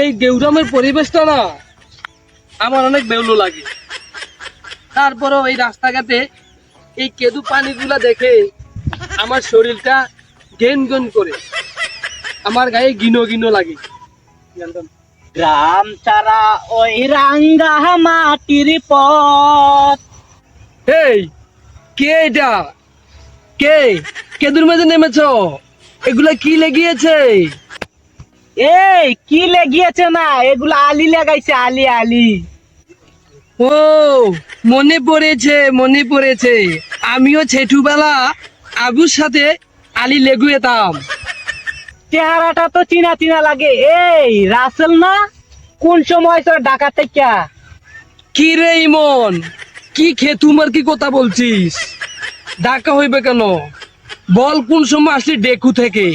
এই গেউরামের পরিবেশটা না আমার অনেক বেউলো লাগে। তারপরেও এই রাস্তাঘাটে এই কেদু পানিগুলা দেখে আমার শরীরটা গেন গেন করে। আমার গায়ে গিনো গিনো লাগে। গ্রাম ছাড়া ওই রাঙ্গা মাটির পথ। এই কে এটা? কে? কেদুর মাঝে নেমেছ? এগুলা কি লেগিয়েছে? এই কি লেগিয়েছে না? এগুলো আলি লাগাইছে আলি আলি। ও মনে পড়েছে মনে পড়েছে। আমিও ছেটুবেলা আবুর সাথে আলি লেগুয়েতাম। চেহারাটা তো চিনা চিনা লাগে। এই রাসেল না? কোন সময় তোর ডাকা থেকে কি রে ইমন? কি খে তোমার কি কথা বলছিস? ডাকা হইবে কেন? বল কোন সময় আসলি ডেকু থেকে?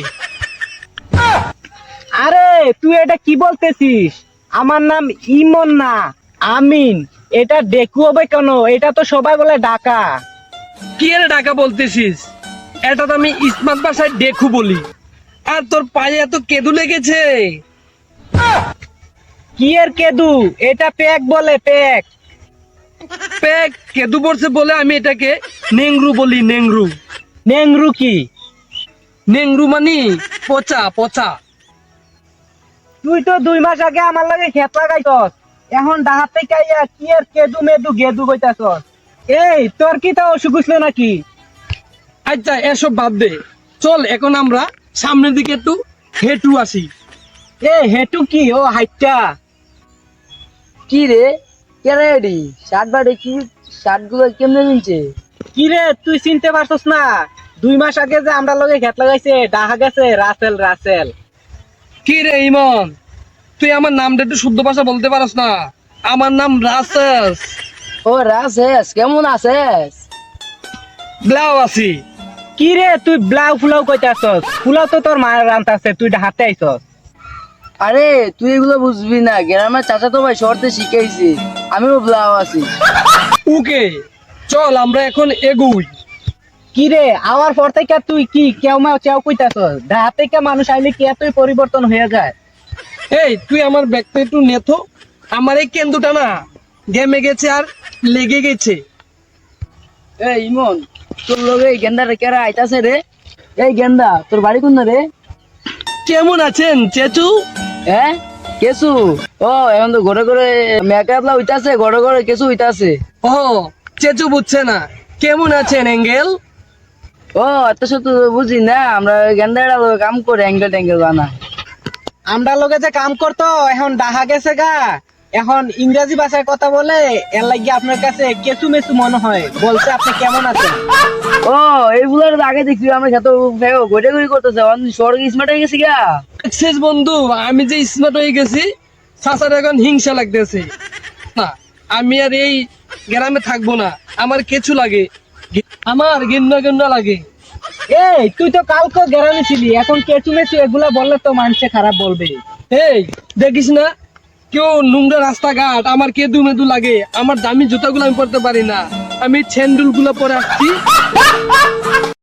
আরে, তুই এটা কি বলতেছিস? আমার নাম ইমন না, আমিন। এটা ডেকু হবে কেন? এটা তো সবাই বলে ডাকা। কি এর ডাকা বলতেছিস? এটা তো আমি স্মার্ট ভাষায় ডেকু বলি। আর তোর পায়ে এত কেদু লেগেছে? কি এর কেদু? এটা পেক বলে পেক প্যাক কেদু পড়ছে বলে আমি এটাকে নেংরু বলি, নেংরু। নেংরু কি? নেংরু মানি, পচা পচা। তুই তো দুই মাস আগে আমার লাগে খেত লাগাইছস এখন ডাহাত থেকে আইয়া কি এর কেদু মেদু গেদু কইতাছস? এই তোর কি তো অসুখ হইছিল নাকি? আচ্ছা এসব বাদ দে। চল এখন আমরা সামনের দিকে একটু হেঁটু আসি। এ হেটু কি? ও হাইটা কি রে? কেরে এডি? শার্ট বাড়ি কি? শার্টগুলো কেমনে নিচ্ছে কি রে তুই চিনতে পারছস না? দুই মাস আগে যে আমরা লগে খেত লাগাইছে ডাহা গেছে রাসেল রাসেল। কি রে ইমন? তুই আমার নামটা একটু শুদ্ধ ভাষা বলতে পারস না। আমার নাম রাসেস। ও রাসেস কেমন আছেস? ব্লাউ আছি। কি রে তুই ব্লাউ ফুলাও কইতাছস ফুলাও তো তোর মায়ের রান্তাছে তুই হাতে আইছস। আরে তুই এগুলো বুঝবি না গ্রামের চাচা তো ভাই শহরতে শিখাইছি আমিও ব্লাউ আছি। ওকে চল আমরা এখন এগুই। কি রে? আওয়ার পর থেকে তুই কি কেউ মাও চেও কইতাছস? ডাহাত থেকে মানুষ আইলে কি এতই পরিবর্তন হয়ে যায়? এই তুই আমার ব্যাগটা একটু নেথো। আমার এই কেন্দুটা না গেমে গেছে আর লেগে গেছে। এই ইমন তোর লগে এই গেন্দারে কেরা আইতাছে রে? এই গেন্দা তোর বাড়ি কোন রে? কেমন আছেন চেচু? হ্যাঁ কেসু ও এখন তো ঘরে ঘরে মেকাপলা হইতাছে ঘরে ঘরে কেসু হইতাছে। ও চেচু বুঝছে না। কেমন আছেন এঙ্গেল ও এত সব তো বুঝি না আমরা গেন্দাটা কাম করে অ্যাঙ্গেল ট্যাঙ্গেল বানা। আমরা লগে যে কাম করতো এখন ডাহা গেছে গা। এখন ইংরেজি ভাষায় কথা বলে এর লাগি আপনার কাছে কেসু মেসু মনে হয়। বলছে আপনি কেমন আছেন? ও এইগুলোর আগে দেখছি আমরা খেত ঘুরে ঘুরি করতেছে স্বর্গ স্মার্ট হয়ে গেছি গা। শেষ বন্ধু আমি যে স্মার্ট হয়ে গেছি সাসার এখন হিংসা লাগতেছে। না আমি আর এই গ্রামে থাকব না আমার কিছু লাগে। আমার গিন্ন গিন্ন লাগে। এই, তুই তো কালকে গেরানি ছিলি, এখন কেসু মেচু এগুলা বললে তো মানুষে খারাপ বলবে। এই, দেখিস না, কেউ নোংরা রাস্তাঘাট, আমার কেদু মেদু লাগে, আমার দামি জুতাগুলো আমি পরতে পারি না। আমি স্যান্ডেলগুলো পরে আসছি।